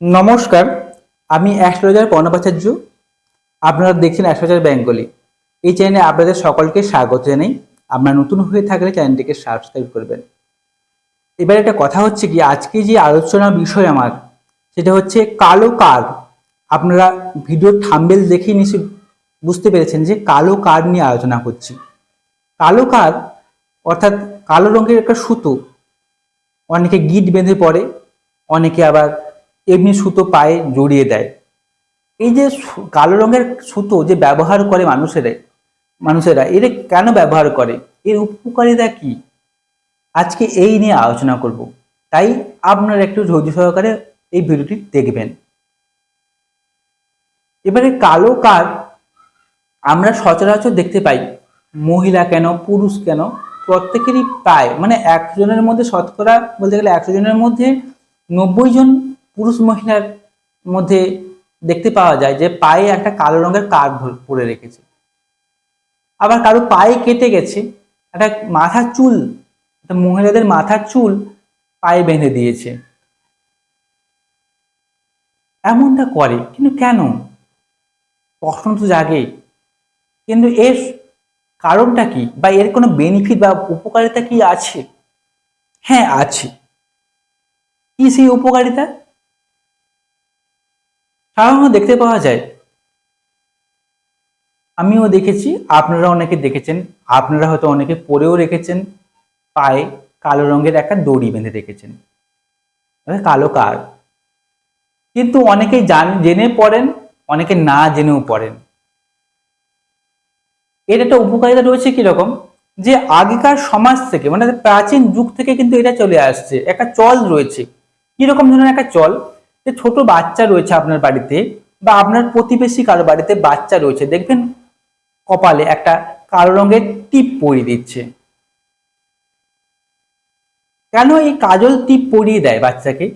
নমস্কার, আমি অ্যাস্ট্রোলজার পর্ণপাচার্য আপনারা দেখছেন অ্যাস্ট্রোলজার বেঙ্গলি। এই চ্যানেলে আপনাদের সকলকে স্বাগত জানাই। আপনারা নতুন হয়ে থাকলে চ্যানেলটিকে সাবস্ক্রাইব করবেন। এবার একটা কথা হচ্ছে কি, আজকে যে আলোচনা বিষয় আমার, সেটা হচ্ছে কালো কার আপনারা ভিডিও থাম্বেল দেখেই নিশ্চয়ই বুঝতে পেরেছেন যে কালো কার নিয়ে আলোচনা করছি। কালো কার অর্থাৎ কালো রঙের একটা সুতো, অনেকে গিট বেঁধে পড়ে অনেকে আবার এমনি সুতো পায়ে জড়িয়ে দেয়। এই যে কালো রঙের সুতো যে ব্যবহার করে মানুষেরা মানুষেরা, এরা কেন ব্যবহার করে? এর উপকারিতা কি? আজকে এই নিয়ে আলোচনা করব। তাই আপনারা একটু ধৈর্য সহকারে এই ভিডিওটি দেখবেন। এবারে কালো কার আমরা সচরাচর দেখতে পাই, মহিলা কেন, পুরুষ কেন, প্রত্যেকেরই পায় মানে একশো জনের মধ্যে শতকরা বলতে গেলে একশো জনের মধ্যে নব্বই জন পুরুষ মহিলার মধ্যে দেখতে পাওয়া যায় যে পায়ে একটা কালো রঙের কার পরে রেখেছে। আবার কারও পায়ে কেটে গেছে, একটা মাথার চুল, একটা মহিলাদের মাথার চুল পায়ে বেঁধে দিয়েছে। এমনটা করে, কিন্তু কেন? প্রশ্ন তো জাগে। কিন্তু এর কারণটা কি? বা এর কোনো বেনিফিট বা উপকারিতা কি আছে? হ্যাঁ আছে। কি সেই উপকারিতা? সাধারণত দেখতে পাওয়া যায়। আমিও দেখেছি আপনারা অনেকে দেখেছেন, আপনারা হয়তো অনেকে পরেও রেখেছেন, পায়ে কালো রঙের একটা দড়ি বেঁধে রেখেছেন। কালো কার? কিন্তু অনেকেই জান, জেনে পড়েন, অনেকে না জেনেও পড়েন। এর একটা উপকারিতা রয়েছে কীরকম? যে আগেকার সমাজ থেকে মানে প্রাচীন যুগ থেকে কিন্তু এটা চলে আসছে, একটা চল রয়েছে। কীরকম ধরনের একটা চল? যে ছোট বাচ্চা রয়েছে আপনার বাড়িতে বা আপনার প্রতিবেশী কারও বাড়িতে বাচ্চা রয়েছে, দেখবেন কপালে একটা কালো রঙের টিপ পরিয়ে দিচ্ছে। কেন এই কাজল টিপ পরিয়ে দেয় বাচ্চাকে?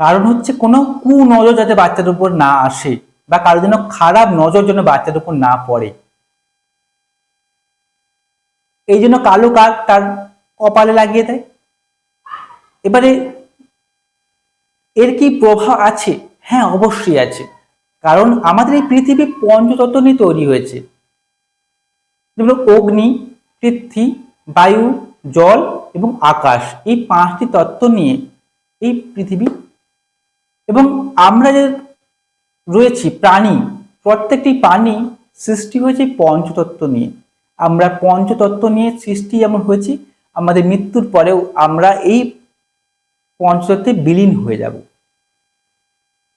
কারণ হচ্ছে কোনো কু নজর যাতে বাচ্চার উপর না আসে বা কারও যেন খারাপ নজর যেন বাচ্চার উপর না পড়ে। এই জন্য কালো কাক তার কপালে লাগিয়ে দেয়। এবারে এর কি প্রভাব আছে? হ্যাঁ অবশ্যই আছে। কারণ আমাদের এই পৃথিবী পঞ্চতত্ত্ব নিয়ে তৈরি হয়েছে। যেমন অগ্নি, পৃথ্বী, বায়ু, জল এবং আকাশ এই পাঁচটি তত্ত্ব নিয়ে এই পৃথিবী। এবং আমরা যে রয়েছি প্রাণী, প্রত্যেকটি প্রাণী সৃষ্টি হয়েছে পঞ্চতত্ত্ব নিয়ে। আমরা পঞ্চতত্ত্ব নিয়ে সৃষ্টি যেমন হয়েছি, আমাদের মৃত্যুর পরেও আমরা এই পঞ্চতত্ত্বে বিলীন হয়ে যাব।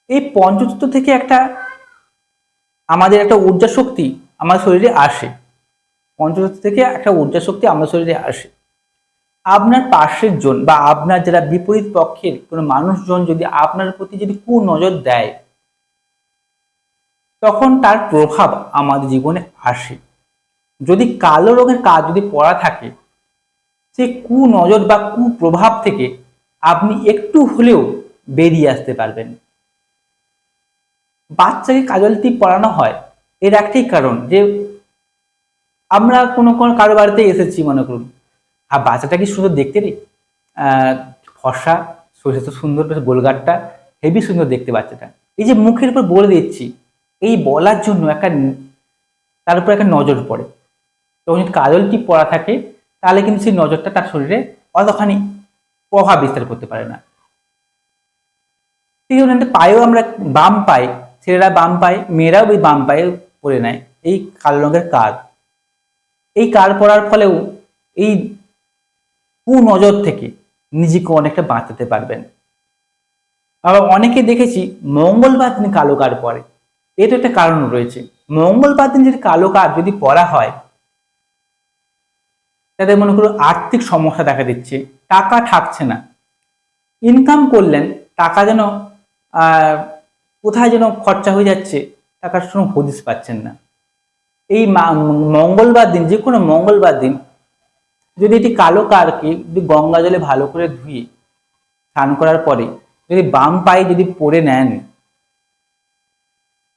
এই পঞ্চতত্ত্ব থেকে একটা আমাদের একটা ঊর্জা শক্তি আমার শরীরে আসে। পঞ্চতত্ত্ব থেকে একটা ঊর্জা শক্তি আমার শরীরে আসে। আপনার পাশের জন বা আপনার যারা বিপরীত পক্ষের কোনো মানুষজন যদি আপনার প্রতি যদি কু নজর দেয়, তখন তার প্রভাব আমাদের জীবনে আসে। যদি কালো রঙের কাজ যদি পড়া থাকে, সে কু নজর বা কুপ্রভাব থেকে আপনি একটু হলেও বেরিয়ে আসতে পারবেন। বাচ্চাকে কাজল টিপ পড়ানো হয়, এর একটাই কারণ যে আমরা কোনো কোনো কারও বাড়িতে এসেছি, মনে করুন। আর বাচ্চাটা কি সুন্দর দেখতে রে? ফর্সা শরীরে তো সুন্দর গোলগাটটা, হেভি সুন্দর দেখতে বাচ্চাটা। এই যে মুখের উপর বলে দিচ্ছি, এই বলার জন্য একটা তার উপর একটা নজর পড়ে। তখন যদি কাজল টিপ পরা থাকে, তাহলে কিন্তু সেই নজরটা তার শরীরে অতখানি প্রভাব বিস্তার করতে পারে না। ঠিক আছে পায়েও আমরা বাম পাই ছেলেরা বাম পায়, মেয়েরাও ওই বাম পায়ে পরে নেয়। এই কালো রঙের কার এই কার পরার ফলেও এই কুনজর থেকে নিজেকে অনেকটা বাঁচাতে পারবেন। আবার অনেকে দেখেছি মঙ্গলবার দিন কালো কার পরে। এর একটা কারণ রয়েছে। মঙ্গলবার দিন যদি কালো কার যদি পরা হয়, তাদের মনে করো আর্থিক সমস্যা দেখা দিচ্ছে, টাকা থাকছে না। ইনকাম করলেন, টাকা যেন কোথায় যেন খরচা হয়ে যাচ্ছে টাকার কোনো হদিস পাচ্ছেন না। এই মঙ্গলবার দিন, যে কোনো মঙ্গলবার দিন, যদি এটি কালো কারকে যদি গঙ্গা জলে ভালো করে ধুয়ে স্নান করার পরে যদি বাম পায়ে যদি পরে নেন,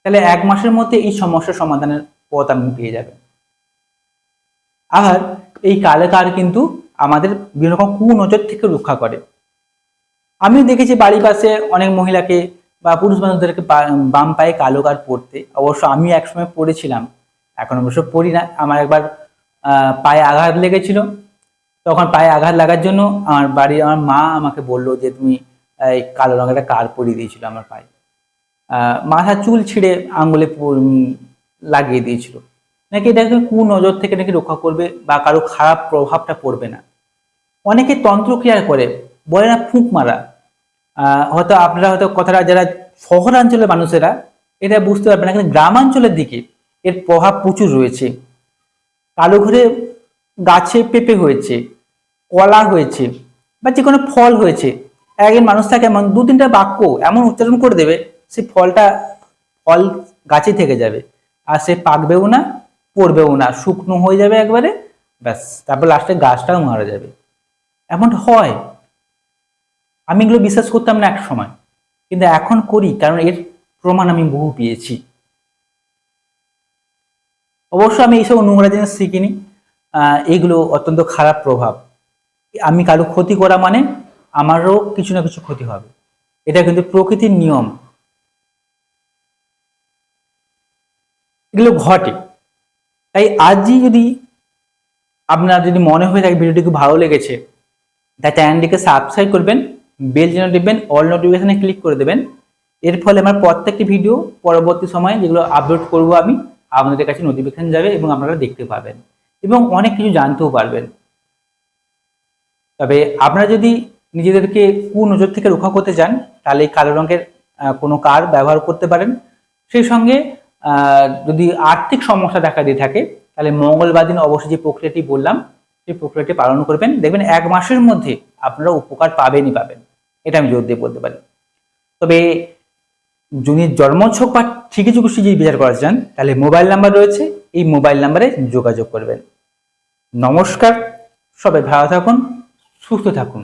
তাহলে এক মাসের মধ্যে এই সমস্যা সমাধানের পথ আপনি পেয়ে যাবেন। আর এই কালো কার কিন্তু আমাদের বিভিন্ন রকম কুনজর থেকে রক্ষা করে। আমিও দেখেছি বাড়ির পাশে অনেক মহিলাকে বা পুরুষ মানুষদেরকে বাম পায়ে কালো কার পরতে। অবশ্য আমি একসময় পরেছিলাম। এখন অবশ্য পরি না। আমার একবার পায়ে আঘাত লেগেছিল। তখন পায়ে আঘাত লাগার জন্য আমার বাড়ি আমার মা আমাকে বলল যে তুমি এই কালো রঙের একটা কার পরিয়ে দিয়েছিল আমার পায়ে। মাথার চুল ছিঁড়ে উম, লাগিয়ে দিয়েছিল। নাকি এটাকে কু নজর থেকে নাকি রক্ষা করবে বা কারও খারাপ প্রভাবটা পড়বে না। অনেকে তন্ত্রক্রিয়া করে বলে না ফুঁক মারা। হয়তো আপনারা হয়তো কথাটা যারা শহরাঞ্চলের মানুষেরা এটা বুঝতে পারবেন না, কিন্তু গ্রামাঞ্চলের দিকে এর প্রভাব প্রচুর রয়েছে। কালো ঘরে গাছে পেঁপে হয়েছে, কলা হয়েছে, বা যে কোনো ফল হয়েছে। একজন মানুষ থাকে এমন দু তিনটা বাক্য এমন উচ্চারণ করে দেবে সেই ফলটা ফল গাছে থেকে যাবে। আর সে পাকবেও না, পড়বেও না, শুকনো হয়ে যাবে একবারে, ব্যাস। তারপর লাস্টে গাছটাও মারা যাবে। এমন হয়। আমি এগুলো বিশ্বাস করতাম না এক সময়। কিন্তু এখন করি, কারণ এর প্রমাণ আমি বহু পেয়েছি। অবশ্য আমি এইসব নোংরা জিনিস শিখিনি। এগুলো অত্যন্ত খারাপ প্রভাব। আমি কারও ক্ষতি করা মানে আমারও কিছু না কিছু ক্ষতি হবে। এটা কিন্তু প্রকৃতির নিয়ম। এগুলো ঘটে। তাই আজই যদি আপনার যদি মনে হয়ে থাকে ভিডিওটি খুব ভালো লেগেছে, তাই চ্যানেলটিকে সাবস্ক্রাইব করবেন। বেল যেন টিপবেন অল নোটিফিকেশনে ক্লিক করে দেবেন। এর ফলে আমার প্রত্যেকটি ভিডিও পরবর্তী সময়ে যেগুলো আপলোড করব আমি, আপনাদের কাছে নোটিফিকেশন যাবে এবং আপনারা দেখতে পাবেন এবং অনেক কিছু জানতেও পারবেন। তবে আপনারা যদি নিজেদেরকে কুনজর থেকে রক্ষা করতে চান, তাহলে কালো রঙের কোনো কার ব্যবহার করতে পারেন। সেই সঙ্গে যদি আর্থিক সমস্যা দেখা দিয়ে থাকে, তাহলে মঙ্গলবার দিন অবশ্যই যে প্রক্রিয়াটি বললাম, সেই প্রক্রিয়াটি পালন করবেন। দেখবেন এক মাসের মধ্যে আপনারা উপকার পাবেনই পাবেন। এটা আমি জোর দিয়ে বলতে পারি। তবে যদি জন্মছক বা ঠিকই চুকুষ্টি যদি বিচার করা চান, তাহলে মোবাইল নাম্বার রয়েছে, এই মোবাইল নাম্বারে যোগাযোগ করবেন। নমস্কার, সবাই ভালো থাকুন, সুস্থ থাকুন।